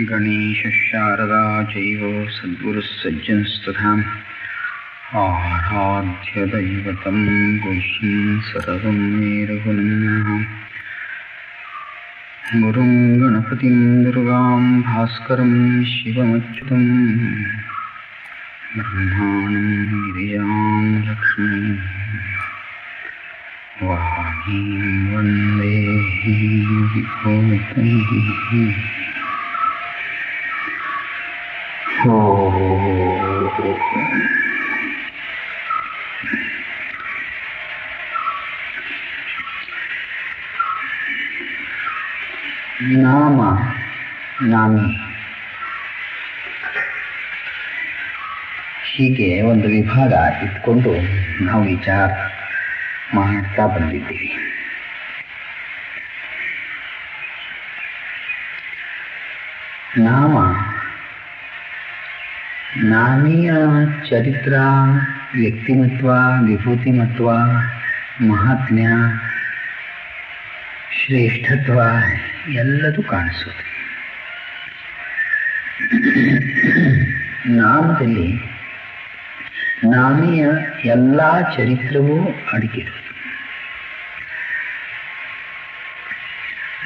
गणेशशारदा चैव सद्गुरुः सज्जनस्तथा आराध्यदैवतं गुह्यं सर्वं मेरुगुणः गुरुं गणपतिं दुर्गां भास्करं शिवमच्युतं ब्रह्माणं गिरिजां लक्ष्मीं। वाणीं विभूतैः ನಾಮ ನಾಮಿ ಹೀಗೆ ಒಂದು ವಿಭಾಗ ಇಟ್ಕೊಂಡು ನಾವು ವಿಚಾರ ಮಾಡ್ತಾ ಬಂದಿದ್ದೀವಿ ನಾಮ ನಾಮೀಯ ಚರಿತ್ರ, ವ್ಯಕ್ತಿಮತ್ವ, ವಿಭೂತಿಮತ್ವ, ಮಹಾತ್ಮ್ಯ, ಶ್ರೇಷ್ಠತ್ವ ಎಲ್ಲದೂ ಕಾಣಿಸುತ್ತೆ. ನಾಮದಲ್ಲಿ ನಾಮೀಯ ಎಲ್ಲ ಚರಿತ್ರವೂ ಅಡಗಿರುವುದು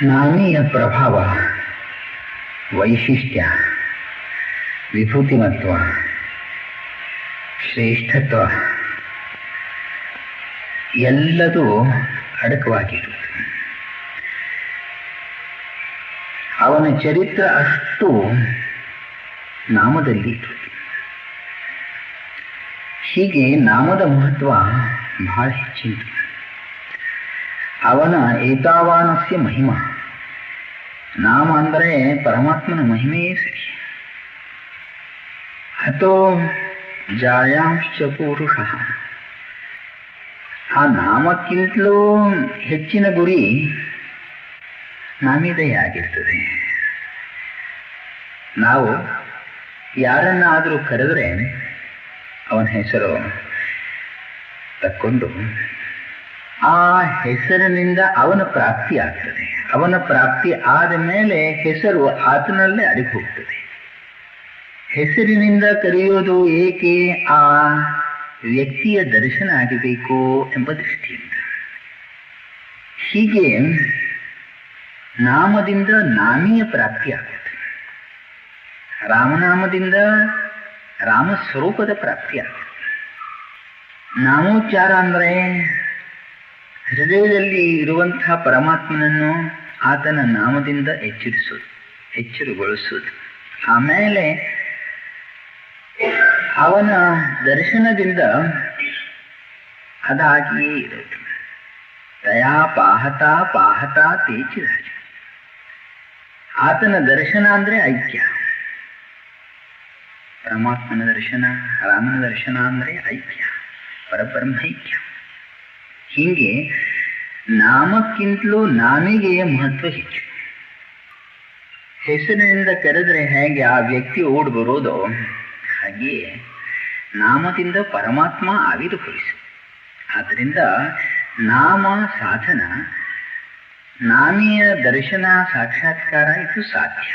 ನಾಮೀಯ ಪ್ರಭಾವ ವೈಶಿಷ್ಟ್ಯ. ವಿಭೂತಿಮತ್ವ, ಶ್ರೇಷ್ಠತ್ವ, ಎಲ್ಲದೂ ಅಡಕವಾಗಿರುವುದು ಅವನ ಚರಿತ್ರ ಅಷ್ಟು ನಾಮದಲ್ಲಿ ಹೀಗೆ ನಾಮದ ಮಹತ್ವ ಬಹಳ ಹೆಚ್ಚಿತ್ತು. ಅವನ ಏತಾವಾನಸ್ಯ ಮಹಿಮ, ನಾಮ ಅಂದರೆ ಪರಮಾತ್ಮನ ಮಹಿಮೆಯೇ ಸರಿ. ಅಥೋ ಜಾಯಾಂಶ್ಚ ಪುರುಷ ಆ ನಾಮಕ್ಕಿಂತಲೂ ಹೆಚ್ಚಿನ ಗುರಿ ಆಗಿರ್ತದೆ ನಾವು ಯಾರನ್ನಾದರೂ ಕರೆದರೆ ಅವನ ಹೆಸರು ತಕ್ಕೊಂಡು ಆ ಹೆಸರಿನಿಂದ ಅವನ ಪ್ರಾಪ್ತಿ ಆಗ್ತದೆ ಅವನ ಪ್ರಾಪ್ತಿ ಆದ ಮೇಲೆ ಹೆಸರು ಆತನಲ್ಲೇ ಅಡಗಿ ಹೋಗ್ತದೆ. ಹೆಸರಿನಿಂದ ಕರೆಯೋದು ಏಕೆ ಆ ವ್ಯಕ್ತಿಯ ದರ್ಶನ ಆಗಬೇಕು ಎಂಬ ದೃಷ್ಟಿಯಿಂದ? ಹೀಗೆ ನಾಮದಿಂದ ನಾಮೀಯ ಪ್ರಾಪ್ತಿ ಆಗುತ್ತೆ. ರಾಮನಾಮದಿಂದ ರಾಮ ಸ್ವರೂಪದ ಪ್ರಾಪ್ತಿ ಆಗುತ್ತೆ. ನಾಮೋಚ್ಚಾರ ಅಂದರೆ ಹೃದಯದಲ್ಲಿ ಇರುವಂತಹ ಪರಮಾತ್ಮನನ್ನು ಆತನ ನಾಮದಿಂದ ಎಚ್ಚರಿಸೋದು, ಎಚ್ಚರಗೊಳಿಸೋದು. ಆಮೇಲೆ ಅವನ ದರ್ಶನದಿಂದ ಅದಾಗಿಯೇ ಇರೋದು ದಯಾ ಪಾಹತ ಪಾಹತ ತೇಚಿರಾಜ ಆತನ ದರ್ಶನ ಅಂದ್ರೆ ಐಕ್ಯ. ಪರಮಾತ್ಮನ ದರ್ಶನ, ರಾಮನ ದರ್ಶನ ಅಂದ್ರೆ ಐಕ್ಯ. ಪರಬ್ರಹ್ಮೈಕ್ಯ. ಹೀಗೆ ನಾಮಕ್ಕಿಂತಲೂ ನಾಮಿಗೆ ಮಹತ್ವ ಹೆಚ್ಚು. ಹೆಸರಿನಿಂದ ಕರೆದ್ರೆ ಹೇಗೆ ಆ ವ್ಯಕ್ತಿ ಓಡ್ ಬರೋದೋ ಹಾಗೆಯೇ ನಾಮದಿಂದ ಪರಮಾತ್ಮ ಆವಿರ್ಭವಿಸು. ಆದ್ದರಿಂದ ನಾಮ ಸಾಧನ, ನಾಮೀಯ ದರ್ಶನ, ಸಾಕ್ಷಾತ್ಕಾರ ಇದು ಸಾಧ್ಯ.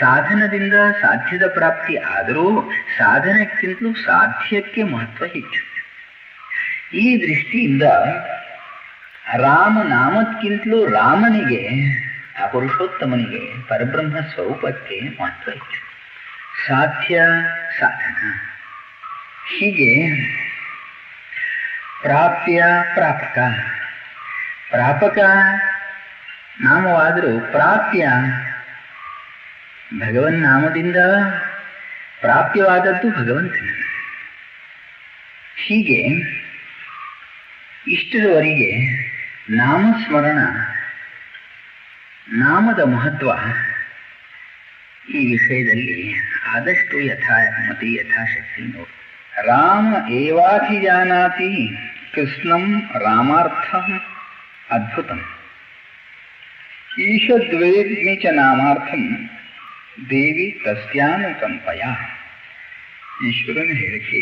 ಸಾಧನದಿಂದ ಸಾಧ್ಯದ ಪ್ರಾಪ್ತಿ ಆದರೂ ಸಾಧನಕ್ಕಿಂತಲೂ ಸಾಧ್ಯಕ್ಕೆ ಮಹತ್ವ ಹೆಚ್ಚು. ಈ ದೃಷ್ಟಿಯಿಂದ ರಾಮ ನಾಮಕ್ಕಿಂತಲೂ ರಾಮನಿಗೆ, ಆ ಪುರುಷೋತ್ತಮನಿಗೆ ಪರಬ್ರಹ್ಮ ಸ್ವರೂಪಕ್ಕೆ ಮಹತ್ವ ಹೆಚ್ಚು. ಸಾಧ್ಯ ಸಾಧನ. ಹೀಗೆ ಪ್ರಾಪ್ಯ ಪ್ರಾಪಕ. ಪ್ರಾಪಕ ನಾಮವಾದರೂ ಪ್ರಾಪ್ಯ ಭಗವನ್ ನಾಮದಿಂದ ಪ್ರಾಪ್ಯವಾದದ್ದು ಭಗವಂತನ ಹೀಗೆ ಇಷ್ಟರವರೆಗೆ ನಾಮಸ್ಮರಣ ನಾಮದ ಮಹತ್ವ ಈ ವಿಷಯದಲ್ಲಿ ಆದಷ್ಟು ಯಥಾಮತಿ ಯಥಾಶಕ್ತಿ ನೋಡಿ ರಾಮ ಏವಾಧಿಜಾನಾತಿ ಕೃಷ್ಣಂ ರಾಮಾರ್ಥಂ ಅದ್ಭುತಂ ಈಶದ್ವೇದ್ಮಿ ಚ ನಾಮಾರ್ಥಂ ದೇವಿ ತಸ್ಯಾನುಕಂಪಯ ಈಶ್ವರನ ಹೇಳಿಕೆ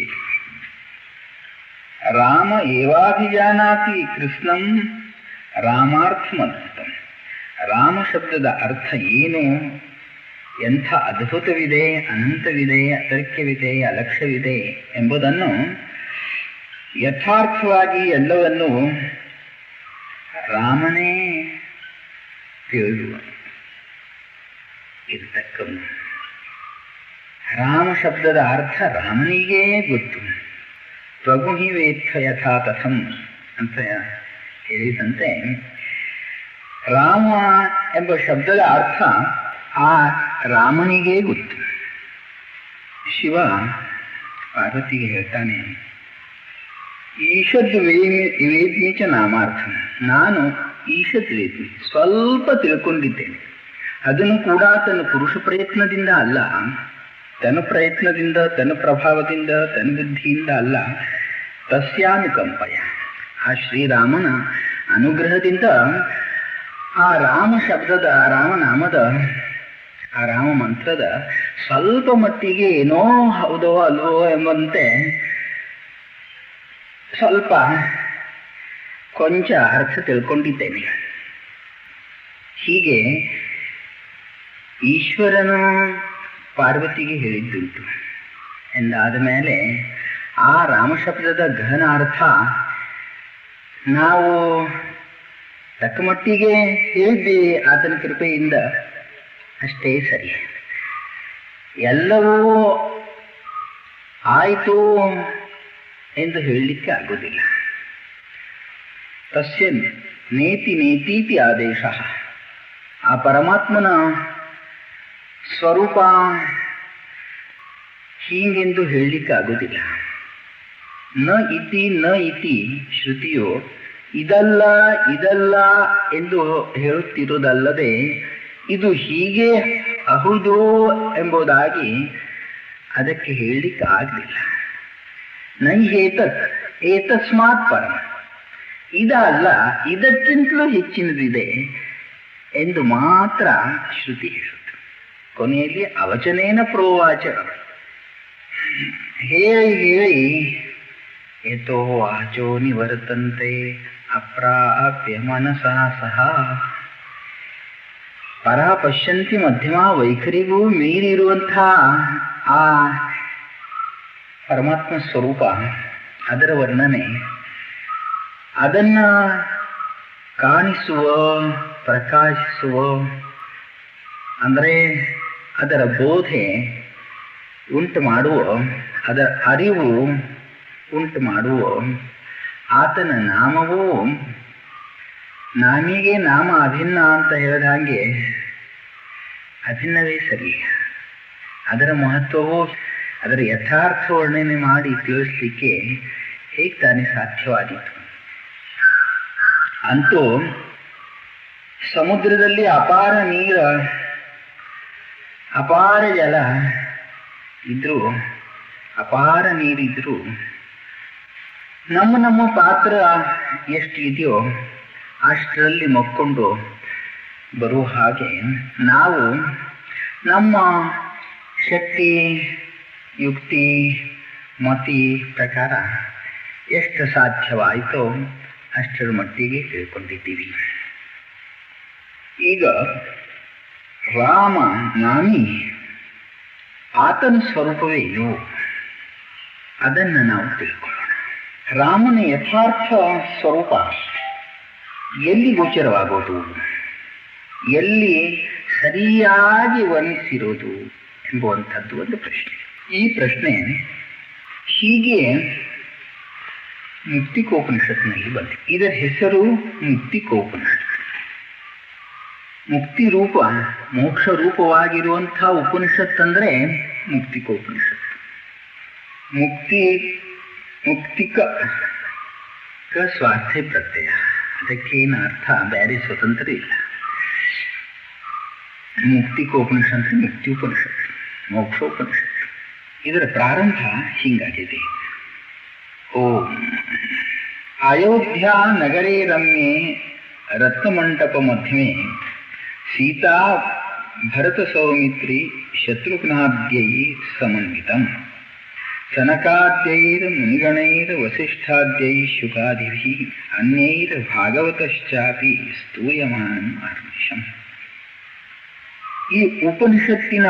ರಾಮ ಏವಾಭಿಜಾನಾತಿ ಕೃಷ್ಣಂ ರಾಮಾರ್ಥಮದ್ಭುತಂ ರಾಮ ಶಬ್ದದ ಅರ್ಥ ಏನು ಎಂಥ ಅದ್ಭುತವಿದೆ, ಅನಂತವಿದೆ ಅತರ್ಕ್ಯವಿದೆ ಅಲಕ್ಷ್ಯವಿದೆ ಎಂಬುದನ್ನು ಯಥಾರ್ಥವಾಗಿ ಎಲ್ಲವನ್ನು ರಾಮನೇ ತಿಳಿಯುವ ಇರ್ತಕ್ಕವನು ರಾಮ ಶಬ್ದದ ಅರ್ಥ ರಾಮನಿಗೇ ಗೊತ್ತು. ತ್ವಗುಹಿ ವೇತ್ಥ ಯಥಾ ತಥಂ ಅಂತ ಹೇಳಿದಂತೆ ರಾಮ ಎಂಬ ಶಬ್ದದ ಅರ್ಥ ಆ ರಾಮನಿಗೇ ಗೊತ್ತು. ಶಿವ ಪಾರ್ವತಿಗೆ ಹೇಳ್ತಾನೆ, ಈಶದ್ ವೇದ್ಮಿ ಚ ನಾಮಾರ್ಥ. ನಾನು ಈಶದ್ ವೇದ್ಮಿ ಸ್ವಲ್ಪ ತಿಳ್ಕೊಂಡಿದ್ದೇನೆ. ಅದನ್ನು ಕೂಡ ತನ್ನ ಪುರುಷ ಪ್ರಯತ್ನದಿಂದ ಅಲ್ಲ, ತನ್ನ ಪ್ರಯತ್ನದಿಂದ, ತನ್ನ ಪ್ರಭಾವದಿಂದ, ತನ್ನ ಬುದ್ಧಿಯಿಂದ ಅಲ್ಲ ತಸ್ಯಾನುಕಂಪಯ ಆ ಶ್ರೀರಾಮನ ಅನುಗ್ರಹದಿಂದ ಆ ರಾಮ ಶಬ್ದದ ರಾಮನಾಮದ ಆ ರಾಮ ಮಂತ್ರದ ಸ್ವಲ್ಪ ಮಟ್ಟಿಗೆ ಏನೋ ಹೌದೋ ಅಲ್ವೋ ಎಂಬಂತೆ ಸ್ವಲ್ಪ ಕೊಂಚ ಅರ್ಥ ತಿಳ್ಕೊಂಡಿದ್ದೇನೆ. ಹೀಗೆ ಈಶ್ವರನು ಪಾರ್ವತಿಗೆ ಹೇಳಿದ್ದುಂಟು. ಎಂದಾದ ಮೇಲೆ ಆ ರಾಮಶಬ್ದದ ಗಹನ ಅರ್ಥ ನಾವು ತಕ್ಕಮಟ್ಟಿಗೆ ಹೇಳಿದ್ದೆ ಆತನ ಕೃಪೆಯಿಂದ ಅಷ್ಟೇ ಸರಿ. ಎಲ್ಲವೂ ಆಯಿತು ಎಂದು ಹೇಳಲಿಕ್ಕೆ ಆಗುವುದಿಲ್ಲ. ತಸ್ಯ ನೇತಿ ನೇತೀತಿ ಆದೇಶ. ಆ ಪರಮಾತ್ಮನ ಸ್ವರೂಪ ಹೀಗೆಂದು ಹೇಳಲಿಕ್ಕೆ ಆಗುವುದಿಲ್ಲ. ನ ಇತಿ ನ ಇತಿ ಶ್ರುತಿಯು ಇದಲ್ಲ ಇದಲ್ಲ ಎಂದು ಹೇಳುತ್ತಿರುವುದಲ್ಲದೆ ಇದು ಹೀಗೆ ಅಹುದು ಎಂಬುದಾಗಿ ಅದಕ್ಕೆ ಹೇಳಲಿಕ್ಕೆ ಆಗಲಿಲ್ಲ. ನೈಹೇತತ್ ಏತಸ್ಮಾತ್ ಪರಮ. ಇದಲ್ಲ, ಇದಕ್ಕಿಂತಲೂ ಹೆಚ್ಚಿನದಿದೆ ಎಂದು ಮಾತ್ರ ಶ್ರುತಿ ಹೇಳುತ್ತೆ. ಕೊನೆಯಲ್ಲಿ ಅವಚನೇನ ಪ್ರೋವಾಚ ಹೇಳಿ ಹೇಳಿ ಯಥೋ ವಾಚೋ ನಿವರ್ತಂತೆ ಅಪ್ರಾಪ್ಯ ಮನಸಾ ಸಹ ಪರ ಪಶ್ಯಂತಿ ಮಧ್ಯಮ ವೈಖರಿಗೂ ಮೀರಿರುವಂತಹ ಆ ಪರಮಾತ್ಮ ಸ್ವರೂಪ, ಅದರ ವರ್ಣನೆ, ಅದನ್ನ ಕಾಣಿಸುವ, ಪ್ರಕಾಶಿಸುವ, ಅಂದರೆ ಅದರ ಬೋಧೆ ಉಂಟು ಮಾಡುವ ಅದರ ಅರಿವು ಉಂಟು ಮಾಡುವ, ಆತನ ನಾಮವೂ ನಾಮಿಗೆ ನಾಮ ಅಭಿನ್ನ ಅಂತ ಹೇಳಿದ ಹಾಗೆ ಅಭಿನ್ನವೇ ಸರಿ. ಅದರ ಮಹತ್ವವು, ಅದರ ಯಥಾರ್ಥ ವರ್ಣನೆ ಮಾಡಿ ತಿಳಿಸ್ಲಿಕ್ಕೆ ಹೇಗೆ ತಾನೇ ಸಾಧ್ಯವಾದೀತು? ಅಂತೂ ಸಮುದ್ರದಲ್ಲಿ ಅಪಾರ ನೀರ, ಅಪಾರ ಜಲ ಇದ್ರೂ, ಅಪಾರ ನೀರಿದ್ರೂ ನಮ್ಮ ನಮ್ಮ ಪಾತ್ರ ಎಷ್ಟು ಇದೆಯೋ ಅಷ್ಟರಲ್ಲಿ ಮಕ್ಕೊಂಡು ಬರುವ ಹಾಗೆ ನಾವು ನಮ್ಮ ಶಕ್ತಿ, ಯುಕ್ತಿ, ಮತಿ ಪ್ರಕಾರ ಎಷ್ಟು ಸಾಧ್ಯವಾಯಿತೋ ಅಷ್ಟರ ಮಟ್ಟಿಗೆ ತಿಳ್ಕೊಂಡಿದ್ದೀವಿ. ಈಗ ರಾಮ ನಾಮಿ ಆತನ ಸ್ವರೂಪವೇನು ಅದನ್ನು ನಾವು ತಿಳ್ಕೊಳ್ಳೋಣ. ರಾಮನ ಯಥಾರ್ಥ ಸ್ವರೂಪ ಎಲ್ಲಿ ಗೋಚರವಾಗೋದು? ಎಲ್ಲಿ ಸರಿಯಾಗಿ ವರ್ಣಿಸಿರೋದು ಎಂಬುವಂಥದ್ದು ಒಂದು ಪ್ರಶ್ನೆ. ಈ ಪ್ರಶ್ನೆ ಹೀಗೆ ಮುಕ್ತಿಕೋಪನಿಷತ್ನಲ್ಲಿ ಬಂದಿದೆ. ಇದರ ಹೆಸರು ಮುಕ್ತಿಕೋಪನಿಷತ್ ಮುಕ್ತಿ ರೂಪ ಮೋಕ್ಷ ರೂಪವಾಗಿರುವಂತಹ ಉಪನಿಷತ್ ಅಂದ್ರೆ ಮುಕ್ತಿಕೋಪನಿಷತ್ ಮುಕ್ತಿ, ಮುಕ್ತಿಕ ಸ್ವಾರ್ಥೆ ಪ್ರತ್ಯಯ. ಅದಕ್ಕೇನು ಅರ್ಥ ಬೇರೆ ಸ್ವತಂತ್ರ ಇಲ್ಲ ಮುಕ್ತಿಕೋಪನಿಷತ್ ಅಂದ್ರೆ ಮುಕ್ತಿ ಉಪನಿಷತ್ ಮೋಕ್ಷೋಪನಿಷತ್ ಇದರ ಪ್ರಾರಂಭ ಹಿಂಗಾಗಿದೆ ಓಂ ಅಯೋಧ್ಯ ನಗರೇ ರಮ್ಯೆ ರತ್ನಮಂಟಪ ಮಧ್ಯೆ ಸೀತಾ ಭರತ ಸೌಮಿತ್ರಿ ಶತ್ರುಘ್ನಾದ್ಯೈ ಸಮನ್ವಿತಂ ಸನಕಾದ್ಯೈರ್ ಮುನಿಗಣೈರ್ ವಸಿಷ್ಠಾದ್ಯೈ ಶುಕಾದಿಭಿ ಅನ್ಯೈರ್ ಭಾಗವತಶ್ಚಾಪಿ ಸ್ತೂಯಮಾನಂ ಆರ್ಮಿಷಂ ಈ ಉಪನಿಷತ್ತಿನ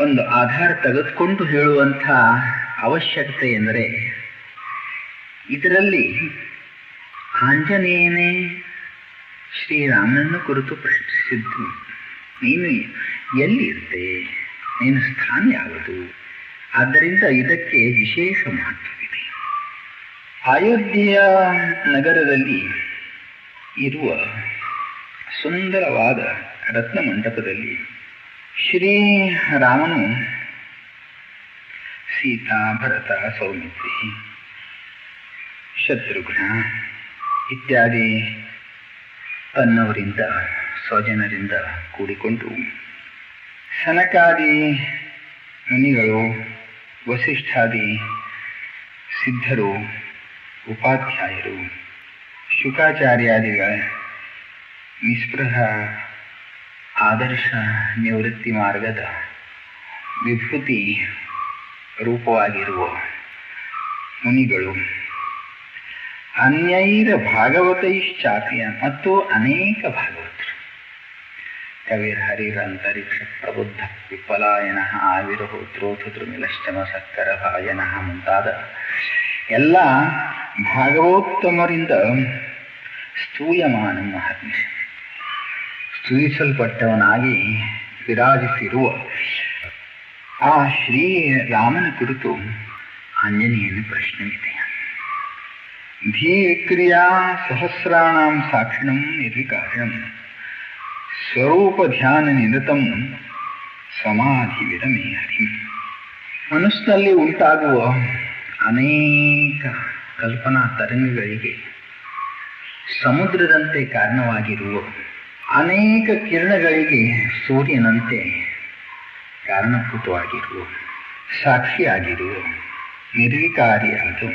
ಒಂದು ಆಧಾರ ತೆಗೆದುಕೊಂಡು ಹೇಳುವಂಥ ಅವಶ್ಯಕತೆ ಎಂದರೆ ಇದರಲ್ಲಿ ಆಂಜನೇಯನೇ ಶ್ರೀರಾಮನನ್ನು ಕುರಿತು ಪ್ರಶ್ನಿಸಿದ್ದು, ನೀನು ಎಲ್ಲಿರುತ್ತೆ? ನಿನ್ನ ಸ್ಥಾನ ಯಾವುದು ಆದ್ದರಿಂದ ಇದಕ್ಕೆ ವಿಶೇಷ ಮಹತ್ವವಿದೆ. ಅಯೋಧ್ಯೆಯ ನಗರದಲ್ಲಿ ಇರುವ ಸುಂದರವಾದ ರತ್ನ ಮಂಟಪದಲ್ಲಿ ಶ್ರೀ ರಾಮನು ಸೀತಾ ಭರತ ಸೌಮಿತ್ರಿ, ಶತ್ರುಘ್ನ ಇತ್ಯಾದಿ ತನ್ನವರಿಂದ ಸ್ವಜನರಿಂದ ಕೂಡಿಕೊಂಡು ಸನಕಾದಿ ಮುನಿಗಳು ವಸಿಷ್ಠಾದಿ ಸಿದ್ಧರು ಉಪಾಧ್ಯಾಯರು ಶುಕಾಚಾರ್ಯಾದಿಗಳ ನಿಸ್ಪೃಹ ಆದರ್ಶ ನಿವೃತ್ತಿ ಮಾರ್ಗದ ವಿಭೂತಿ ರೂಪವಾಗಿರುವ ಮುನಿಗಳು ಅನ್ಯೈರ ಭಾಗವತೈಶ್ಚಾಪಿಯ ಮತ್ತು ಅನೇಕ ಭಾಗವತರು ಅಂತರಿಕ್ಷ ಪ್ರಬುದ್ಧ ವಿಫಲಾಯನ ಆವಿರಹೋತ್ರೋಥ ದ್ರುಮಿಲಶ್ಚಮ ಸಕ್ಕರ ಭಾಯನ ಮುಂತಾದ ಎಲ್ಲ ಭಾಗವೋತ್ತಮರಿಂದ ಸ್ತೂಯಮಾನ ಮಹರ್ನಿಷ ಸ್ತೂಯಿಸಲ್ಪಟ್ಟವನಾಗಿ ವಿರಾಜಿಸಿರುವ ಆ ಶ್ರೀರಾಮನ ಕುರಿತು ಆಂಜನೇಯನ ಪ್ರಶ್ನವಿದೆ ಧೀಕ್ರಿಯಾ ಸಹಸ್ರಾಣಾಂ ಸಾಕ್ಷಿಣಂ ನಿರ್ವಿಕಾರಣಂ ಸ್ವರೂಪ ಧ್ಯಾನ ನಿರತಂ ಸಮಾಧಿ ವಿರಮೇ ಹರಿ ಮನಸ್ಸಿನಲ್ಲಿ ಉಂಟಾಗುವ ಅನೇಕ ಕಲ್ಪನಾ ತರಂಗಗಳಿಗೆ ಸಮುದ್ರದಂತೆ ಕಾರಣವಾಗಿರುವ ಅನೇಕ ಕಿರಣಗಳಿಗೆ ಸೂರ್ಯನಂತೆ ಕಾರಣಭೂತವಾಗಿರುವ, ಸಾಕ್ಷಿಯಾಗಿರುವ ನಿರ್ವಿಕಾರಿಯಾದ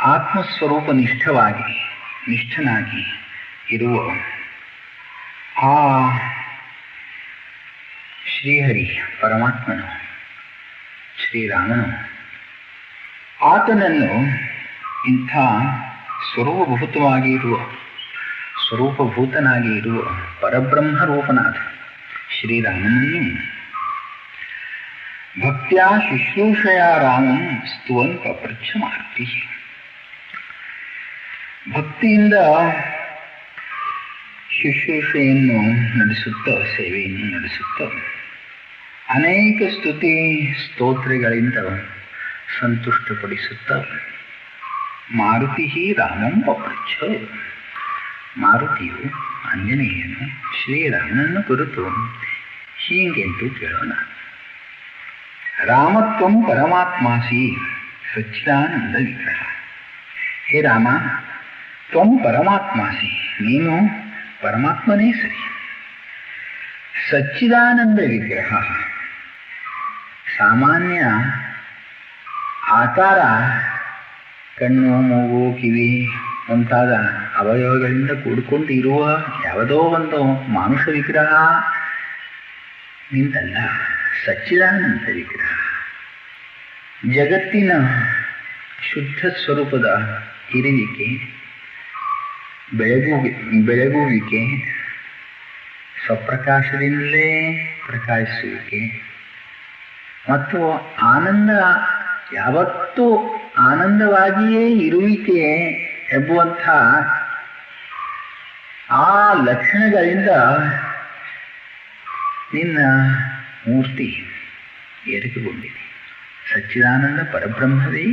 ಆತ್ಮಸ್ವರೂಪ ನಿಷ್ಠವಾಗಿ ನಿಷ್ಠನಾಗಿ ಇರುವ ಆ ಶ್ರೀಹರಿ ಪರಮಾತ್ಮನು, ಶ್ರೀರಾಮನು ಆತನನ್ನು ಇಂಥ ಸ್ವರೂಪಭೂತವಾಗಿ ಇರುವ, ಸ್ವರೂಪಭೂತನಾಗಿ ಇರುವ ಪರಬ್ರಹ್ಮ ರೂಪನಾದ ಶ್ರೀರಾಮನನ್ನು ಭಕ್ತ್ಯಾ ಶುಶ್ರೂಷೆಯ ರಾಮಂ ಸ್ತುವಂತ ಪಪೃಚ್ಛ ಮಾರುತಿ ಭಕ್ತಿಯಿಂದ ಶುಶ್ರೂಷೆಯನ್ನು ನಡೆಸುತ್ತ ಸೇವೆಯನ್ನು ನಡೆಸುತ್ತ ಅನೇಕ ಸ್ತುತಿ ಸ್ತೋತ್ರಗಳಿಂದ ಸಂತುಷ್ಟಪಡಿಸುತ್ತ ಮಾರುತಿ ರಾಮಂ ಪಪೃಚ್ಛ ಮಾರುತಿಯು ಆಂಜನೇಯನು ಶ್ರೀರಾಮನನ್ನು ಕುರಿತು ಹೀಗೆಂದು ಕೇಳೋಣ. ರಾಮತ್ವಂ ಪರಮಾತ್ಮಾಸಿ ಸಚ್ಚಿದಾನಂದ ವಿಗ್ರಹ. ಹೇ ರಾಮ, ತ್ವಂ ಪರಮಾತ್ಮಾಸಿ, ನೀನು ಪರಮಾತ್ಮನೇ ಸರಿ. ಸಚ್ಚಿದಾನಂದ ವಿಗ್ರಹ. ಸಾಮಾನ್ಯ ಆಕಾರ, ಕಣ್ಣು, ಮೂಗು, ಕಿವಿ ಮುಂತಾದ ಅವಯವಗಳಿಂದ ಕೂಡಿಕೊಂಡು ಇರುವ ಯಾವುದೋ ಒಂದು ಮಾನುಷ ವಿಗ್ರಹ. ನಿಂತಲ್ಲ, ಸಚ್ಚಿದಾನಂದ ವಿಗ್ರಹ. ಜಗತ್ತಿನ ಶುದ್ಧ ಸ್ವರೂಪದ ಇರುವಿಕೆ ಬೆಳಗು ಬೆಳಗುವಿಕೆ, ಸ್ವಪ್ರಕಾಶದಿಂದಲೇ ಪ್ರಕಾಶಿಸುವಿಕೆ. ಮತ್ತು ಆನಂದ, ಯಾವತ್ತೂ ಆನಂದವಾಗಿಯೇ ಇರುವಿಕೆ ಎಂಬುವಂಥ ಆ ಲಕ್ಷಣಗಳಿಂದ ನಿನ್ನ ಮೂರ್ತಿ ಏರಿಕೆಗೊಂಡಿದೆ. ಸಚ್ಚಿದಾನಂದ ಪರಬ್ರಹ್ಮವೇ.